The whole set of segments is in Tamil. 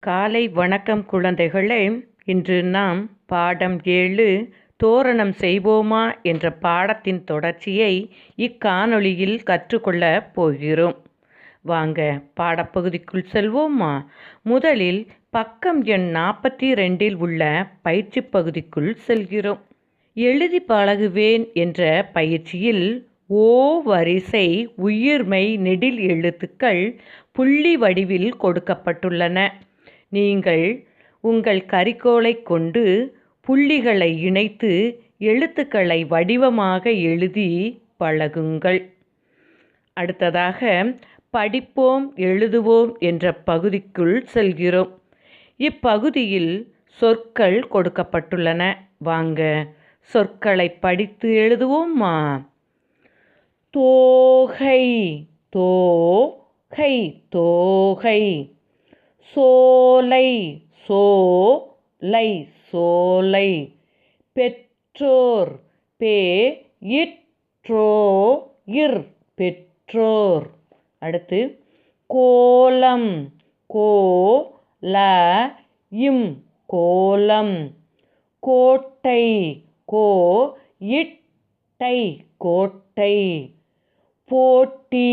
காலை வணக்கம் குழந்தைகளே இன்று நாம் பாடம் ஏழு தோரணம் செய்வோமா என்ற பாடத்தின் தொடர்ச்சியை இக்காணொளியில் கற்றுக்கொள்ளப் போகிறோம். வாங்க பாடப்பகுதிக்குள் செல்வோமா? முதலில் பக்கம் எண் நாற்பத்தி ரெண்டில் உள்ள பயிற்சி பகுதிக்குள் செல்கிறோம். எழுதி பழகுவேன் என்ற பயிற்சியில் ஓ வரிசை உயிர்மை நெடில் எழுத்துக்கள் புள்ளி வடிவில் கொடுக்கப்பட்டுள்ளன. நீங்கள் உங்கள் கரிக்கோலை கொண்டு புள்ளிகளை இணைத்து எழுத்துக்களை வடிவமாக எழுதி பழகுங்கள். அடுத்ததாக படிப்போம் எழுதுவோம் என்ற பகுதிக்குள் செல்கிறோம். இப்பகுதியில் சொற்கள் கொடுக்கப்பட்டுள்ளன. வாங்க சொற்களை படித்து எழுதுவோமா? தோகை தோகை தோகை. சோலை சோலை சோலை. பெற்றோர் பே இற்றோ இர் பெற்றோர். அடுத்து கோலம் கோ ல இம் கோலம். கோட்டை கோ இட்டை கோட்டை. போட்டி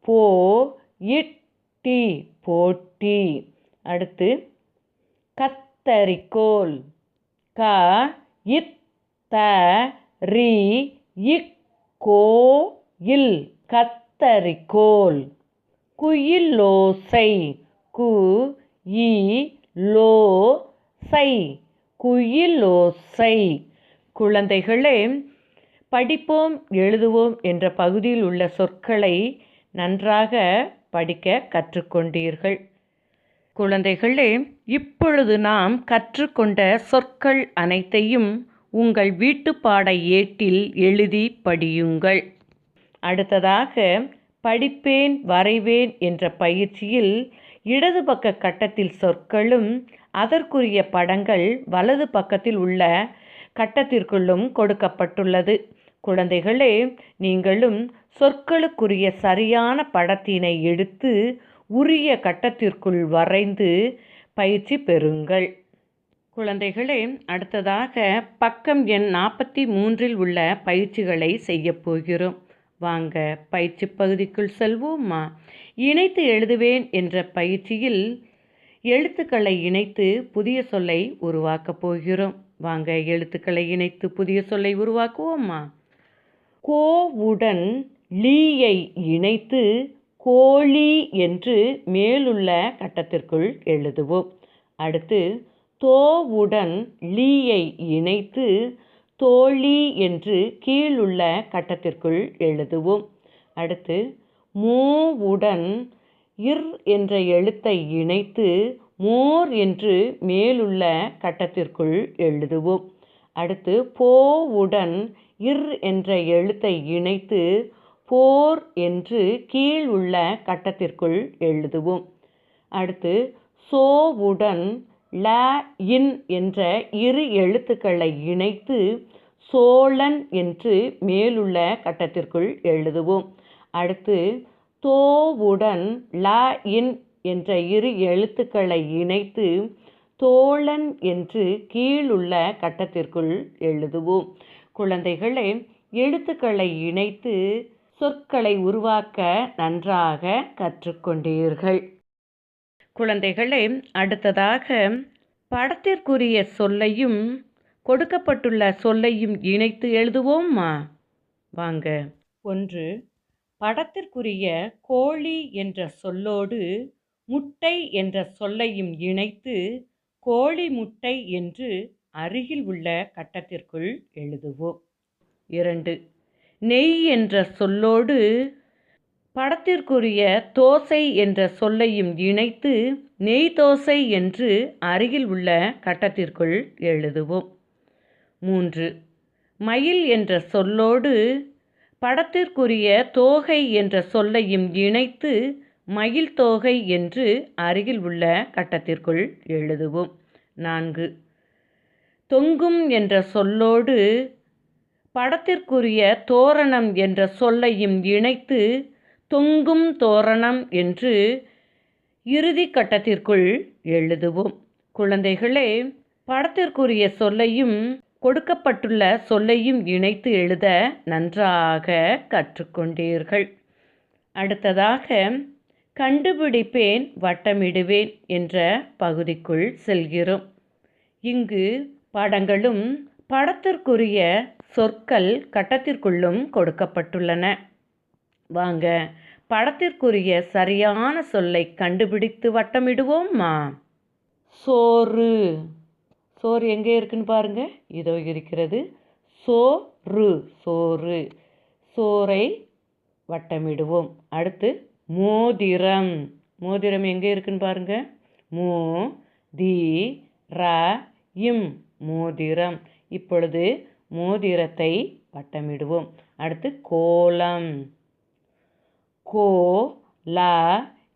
போ இட் போட்டி அடுத்து கத்தரிக்கோல். க இத்த ரி இக்கோயில் கோ இல் கத்தரிக்கோல். குயிலோசை. கு இ லோ சை குயிலோசை. குழந்தைகளே படிப்போம் எழுதுவோம் என்ற பகுதியில் உள்ள சொற்களை நன்றாக படிக்க கற்றுக்கொண்டீர்கள். குழந்தைகளே இப்பொழுது நாம் கற்றுக்கொண்ட சொற்கள் அனைத்தையும் உங்கள் வீட்டுப்பாட ஏட்டில் எழுதி படியுங்கள். அடுத்ததாக படிப்பேன் வரைவேன் என்ற பயிற்சியில் இடது பக்க கட்டத்தில் சொற்களும் அதற்குரிய படங்கள் வலது பக்கத்தில் உள்ள கட்டத்திற்குள்ளும் கொடுக்கப்பட்டுள்ளது. குழந்தைகளே நீங்களும் சொற்களுக்குரிய சரியான படத்தினை எடுத்து உரிய கட்டத்திற்குள் வரைந்து பயிற்சி பெறுங்கள். குழந்தைகளே அடுத்ததாக பக்கம் எண் நாற்பத்தி மூன்றில் உள்ள பயிற்சிகளை செய்ய போகிறோம். வாங்க பயிற்சி பகுதிக்குள் செல்வோமா? இணைத்து எழுதுவேன் என்ற பயிற்சியில் எழுத்துக்களை இணைத்து புதிய சொல்லை உருவாக்கப் போகிறோம். வாங்க எழுத்துக்களை இணைத்து புதிய சொல்லை உருவாக்குவோமா? கோவுடன் லீயை இணைத்து கோழி என்று மேலுள்ள கட்டத்திற்குள் எழுதுவோம். அடுத்து தோவுடன் லீயை இணைத்து தோழி என்று கீழுள்ள கட்டத்திற்குள் எழுதுவோம். அடுத்து மூவுடன் இர் என்ற எழுத்தை இணைத்து மோர் என்று மேலுள்ள கட்டத்திற்குள் எழுதுவோம். அடுத்து போவுடன் இர் என்ற எழுத்தை இணைத்து போர் என்று கீழ் உள்ள கட்டத்திற்குள் எழுதுவோம். அடுத்து சோவுடன் ல இன் என்ற இரு எழுத்துக்களை இணைத்து சோழன் என்று மேலுள்ள கட்டத்திற்குள் எழுதுவோம். அடுத்து தோவுடன் ல இன் என்ற இரு எழுத்துக்களை இணைத்து தோழன் என்று கீழுள்ள கட்டத்திற்குள் எழுதுவோம். குழந்தைகளே எழுத்துக்களை இணைத்து சொற்களை உருவாக்க நன்றாக கற்றுக்கொண்டீர்கள். குழந்தைகளே அடுத்ததாக படத்திற்குரிய சொல்லையும் கொடுக்கப்பட்டுள்ள சொல்லையும் இணைத்து எழுதுவோமா வாங்க. ஒன்று படத்திற்குரிய கோழி என்ற சொல்லோடு முட்டை என்ற சொல்லையும் இணைத்து கோழி முட்டை என்று அருகில் உள்ள கட்டத்திற்குள் எழுதுவோம். இரண்டு நெய் என்ற சொல்லோடு படத்திற்குரிய தோசை என்ற சொல்லையும் இணைத்து நெய் தோசை என்று அருகில் உள்ள கட்டத்திற்குள் எழுதுவோம். மூன்று மயில் என்ற சொல்லோடு படத்திற்குரிய தோகை என்ற சொல்லையும் இணைத்து மயில் தோகை என்று அருகில் உள்ள கட்டத்திற்குள் எழுதுவோம். நான்கு தொங்கும் என்ற சொல்லோடு படத்திற்குரிய தோரணம் என்ற சொல்லையும் இணைத்து தொங்கும் தோரணம் என்று இறுதி கட்டத்திற்குள் எழுதுவோம். குழந்தைகளே படத்திற்குரிய சொல்லையும் கொடுக்கப்பட்டுள்ள சொல்லையும் இணைத்து எழுத நன்றாக கற்றுக்கொண்டீர்கள். அடுத்ததாக கண்டுபிடிப்பேன் வட்டமிடுவேன் என்ற பகுதிக்குள் செல்கிறோம். இங்கு படங்களும் படத்திற்குரிய சொற்கள் கட்டத்திற்குள்ளும் கொடுக்கப்பட்டுள்ளன. வாங்க படத்திற்குரிய சரியான சொல்லை கண்டுபிடித்து வட்டமிடுவோம்மா சோறு. சோறு எங்கே இருக்குன்னு பாருங்க. இதோ இருக்கிறது. சோறு சோறு. சோறை வட்டமிடுவோம். அடுத்து மோதிரம். மோதிரம் எங்கே இருக்குன்னு பாருங்க. மோ தி ர இம் மோதிரம். இப்பொழுது மோதிரத்தை வட்டமிடுவோம். அடுத்து கோலம். கோ ல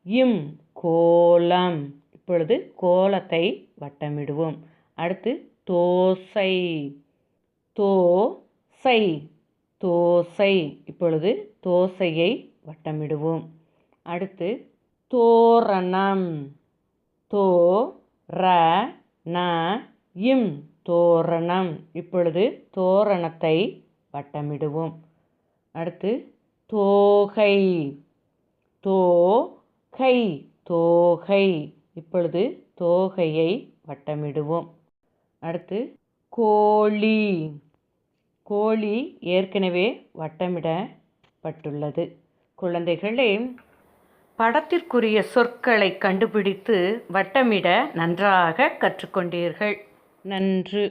இம் கோலம். இப்பொழுது கோலத்தை வட்டமிடுவோம். அடுத்து தோசை. தோ சை தோசை. இப்பொழுது தோசையை வட்டமிடுவோம். அடுத்து தோரணம். தோ ர ந இம் தோரணம். இப்பொழுது தோரணத்தை வட்டமிடுவோம். அடுத்து தோகை. தோ கை தோகை. இப்பொழுது தோகையை வட்டமிடுவோம். அடுத்து கோழி. கோழி ஏற்கனவே வட்டமிடப்பட்டுள்ளது. குழந்தைகளே படத்திற்குரிய சொற்களை கண்டுபிடித்து வட்டமிட நன்றாக கற்றுக்கொண்டீர்கள். நன்று